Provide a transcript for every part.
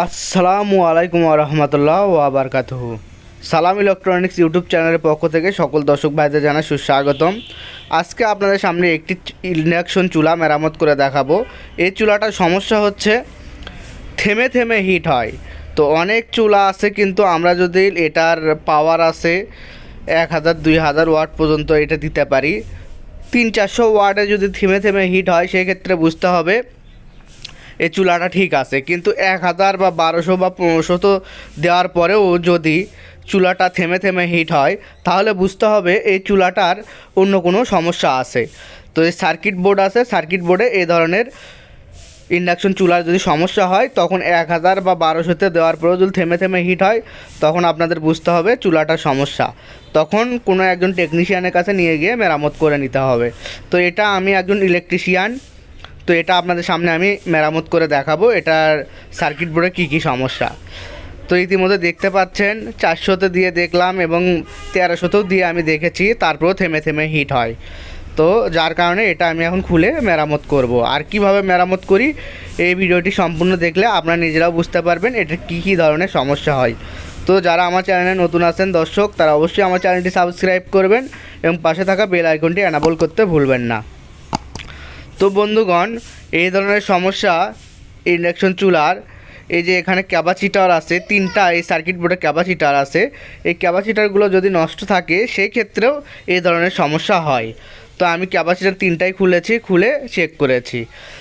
আসসালামু আলাইকুম রহমতুল্লাহ ওয়াবারকাতুহু সালাম ইলেকট্রনিক্স ইউটিউব চ্যানেলের পক্ষ থেকে সকল দর্শক ভাইদের জানাই সুস্বাগতম। আজকে আপনাদের সামনে একটি ইন্ডাকশন চুলা মেরামত করে দেখাবো। এই চুলাটার সমস্যা হচ্ছে, থেমে থেমে হিট হয়। তো অনেক চুলা আছে কিন্তু আমরা যদি এটার পাওয়ার আছে এক হাজার, দুই হাজার ওয়াট পর্যন্ত এটা দিতে পারি। তিন চারশো ওয়াটে যদি থেমে থেমে হিট হয়, সেক্ষেত্রে বুঝতে হবে এই চুলাটা ঠিক আছে, কিন্তু এক হাজার বা বারোশো বা পনেরোশো তো দেওয়ার পরেও যদি চুলাটা থেমে থেমে হিট হয়, তাহলে বুঝতে হবে এই চুলাটার অন্য কোনো সমস্যা আছে। তো এই সার্কিট বোর্ড আছে, সার্কিট বোর্ডে এই ধরনের ইন্ডাকশন চুলার যদি সমস্যা হয়, তখন এক হাজার বা বারোশোতে দেওয়ার পরেও যদি থেমে থেমে হিট হয়, তখন আপনাদের বুঝতে হবে চুলাটার সমস্যা। তখন কোনো একজন টেকনিশিয়ানের কাছে নিয়ে গিয়ে মেরামত করে নিতে হবে। তো এটা আমি একজন ইলেকট্রিশিয়ান তো এটা আপনাদের সামনে আমি মেরামত করে দেখাবো, এটার সার্কিট বোর্ডে কী কী সমস্যা। তো ইতিমধ্যে দেখতে পাচ্ছেন চারশোতে দিয়ে দেখলাম এবং তেরোশোতেও দিয়ে আমি দেখেছি, তারপরেও থেমে থেমে হিট হয়। তো যার কারণে এটা আমি এখন খুলে মেরামত করব। আর কীভাবে মেরামত করি, এই ভিডিওটি সম্পূর্ণ দেখলে আপনারা নিজেরাও বুঝতে পারবেন এটা কী কী ধরনের সমস্যা হয়। তো যারা আমার চ্যানেলে নতুন আছেন দর্শক, তারা অবশ্যই আমার চ্যানেলটি সাবস্ক্রাইব করবেন এবং পাশে থাকা বেল আইকনটি অ্যানাবল করতে ভুলবেন না। তো বন্ধুগণ, এই ধরনের সমস্যা ইন্ডাকশন চুলার, এই যে এখানে ক্যাপাসিটার আছে, তিনটা এই সার্কিট বোর্ডে ক্যাপাসিটার আছে, এই ক্যাপাসিটারগুলো যদি নষ্ট থাকে, সেই ক্ষেত্রেও এই ধরনের সমস্যা হয়। তো আমি ক্যাপাসিটার তিনটাই খুলেছি, খুলে চেক করেছি।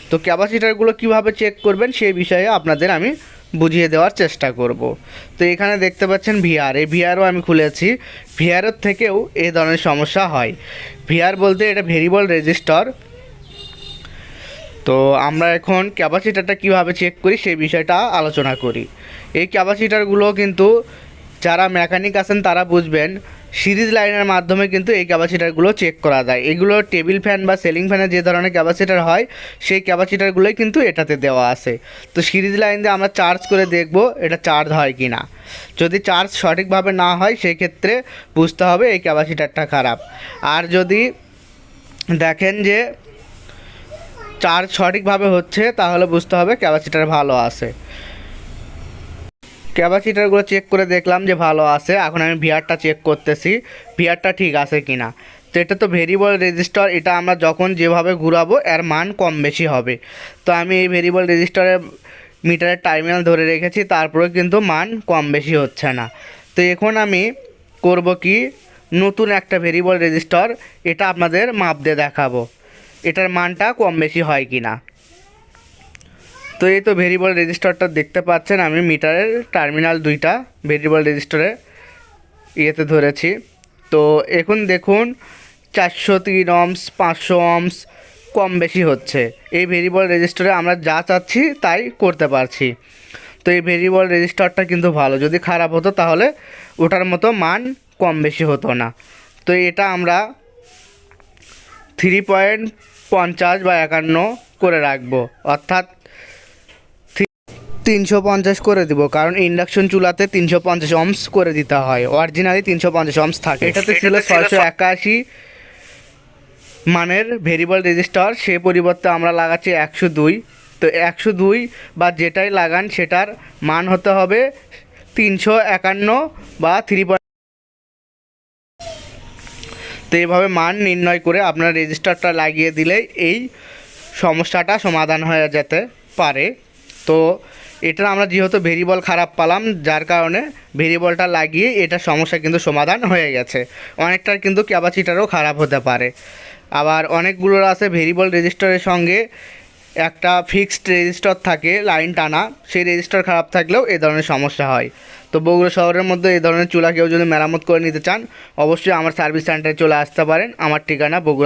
তো ক্যাপাসিটারগুলো কীভাবে চেক করবেন সেই বিষয়ে আপনাদের আমি বুঝিয়ে দেওয়ার চেষ্টা করব। তো এখানে দেখতে পাচ্ছেন ভিআর এই ভিআরও আমি খুলেছি। ভিআরের থেকেও এই ধরনের সমস্যা হয়। ভিআর বলতে এটা ভেরিবল রেজিস্টার তো আমরা এখন ক্যাপাসিটারটা কীভাবে চেক করি সেই বিষয়টা আলোচনা করি। এই ক্যাপাসিটারগুলো কিন্তু যারা মেকানিক আছেন তারা বুঝবেন, সিরিজ লাইনের মাধ্যমে কিন্তু এই ক্যাপাসিটারগুলো চেক করা যায়। এগুলো টেবিল ফ্যান বা সেলিং ফ্যানে যে ধরনের ক্যাপাসিটার হয়, সেই ক্যাপাসিটারগুলোই কিন্তু এটাতে দেওয়া আছে। তো সিরিজ লাইন দিয়ে আমরা চার্জ করে দেখব এটা চার্জ হয় কি না যদি চার্জ সঠিকভাবে না হয় সেই ক্ষেত্রে বুঝতে হবে এই ক্যাপাসিটারটা খারাপ। আর যদি দেখেন যে চার্জ সঠিকভাবে হচ্ছে, তাহলে বুঝতে হবে ক্যাপাসিটার ভালো আছে। ক্যাপাসিটারগুলো চেক করে দেখলাম যে ভালো আছে, এখন আমি ভিআরটা চেক করতেছি, ভিআরটা ঠিক আছে কি না তো এটা তো ভেরিয়েবল রেজিস্টার এটা আমরা যখন যেভাবে ঘুরাবো, এর মান কম বেশি হবে। তো আমি এই ভেরিয়েবল রেজিস্টারের মিটারের টার্মিনাল ধরে রেখেছি তারপরে কিন্তু মান কম বেশি হচ্ছে না। তো এখন আমি করব কি, নতুন একটা ভেরিয়েবল রেজিস্টার এটা আপনাদের মাপ দিয়ে দেখাবো। এটার মানটা কম বেশি হয় কি না তো এই তো ভেরিয়েবল রেজিস্টারটা দেখতে পাচ্ছেন, আমি মিটারের টার্মিনাল দুইটা ভেরিয়েবল রেজিস্টারে ইয়েতে ধরেছি। তো এখন দেখুন, চারশো তিন অমস পাঁচশো অমস কম বেশি হচ্ছে। এই ভেরিয়েবল রেজিস্টারে আমরা যা চাচ্ছি তাই করতে পারছি। তো এই ভেরিয়েবল রেজিস্টারটা কিন্তু ভালো, যদি খারাপ হতো তাহলে ওটার মতো মান কম বেশি হতো না। তো এটা আমরা থ্রি পয়েন্ট পঞ্চাশ বা একান্ন করে রাখব। অর্থাৎ তিনশো পঞ্চাশ করে দিব কারণ ইন্ডাকশন চুলাতে তিনশো পঞ্চাশ অমস করে দিতে হয়। অরিজিনালি তিনশো পঞ্চাশ অমস থাকে। এটাতে ছিল ছয়শো একাশি মানের ভেরিয়েবল রেজিস্টার সে পরিবর্তে আমরা লাগাচ্ছি একশো দুই। তো একশো দুই বা যেটাই লাগান সেটার মান হতে হবে তিনশো একান্ন বা থ্রি তো এইভাবে মান নির্ণয় করে আপনার রেজিস্টারটা লাগিয়ে দিলেই এই সমস্যাটা সমাধান হয়ে যেতে পারে। তো এটা আমরা যেহেতু ভেরিবল খারাপ পালাম, যার কারণে ভেরিবলটা লাগিয়ে এটা সমস্যা কিন্তু সমাধান হয়ে গেছে। অনেকটার কিন্তু ক্যাপাসিটারও খারাপ হতে পারে। আবার অনেকগুলোর আছে ভেরিবল রেজিস্টারের সঙ্গে একটা ফিক্সড রেজিস্টার থাকে লাইন টানা, সেই রেজিস্টার খারাপ থাকলেও এ ধরনের সমস্যা হয়। তো বগুড়া শহরের মধ্যে এই ধরনের চুলা কেউ যদি মেরামত করে নিতে চান, অবশ্যই আমার সার্ভিস সেন্টারে চলে আসতে পারেন। আমার ঠিকানা বগুড়া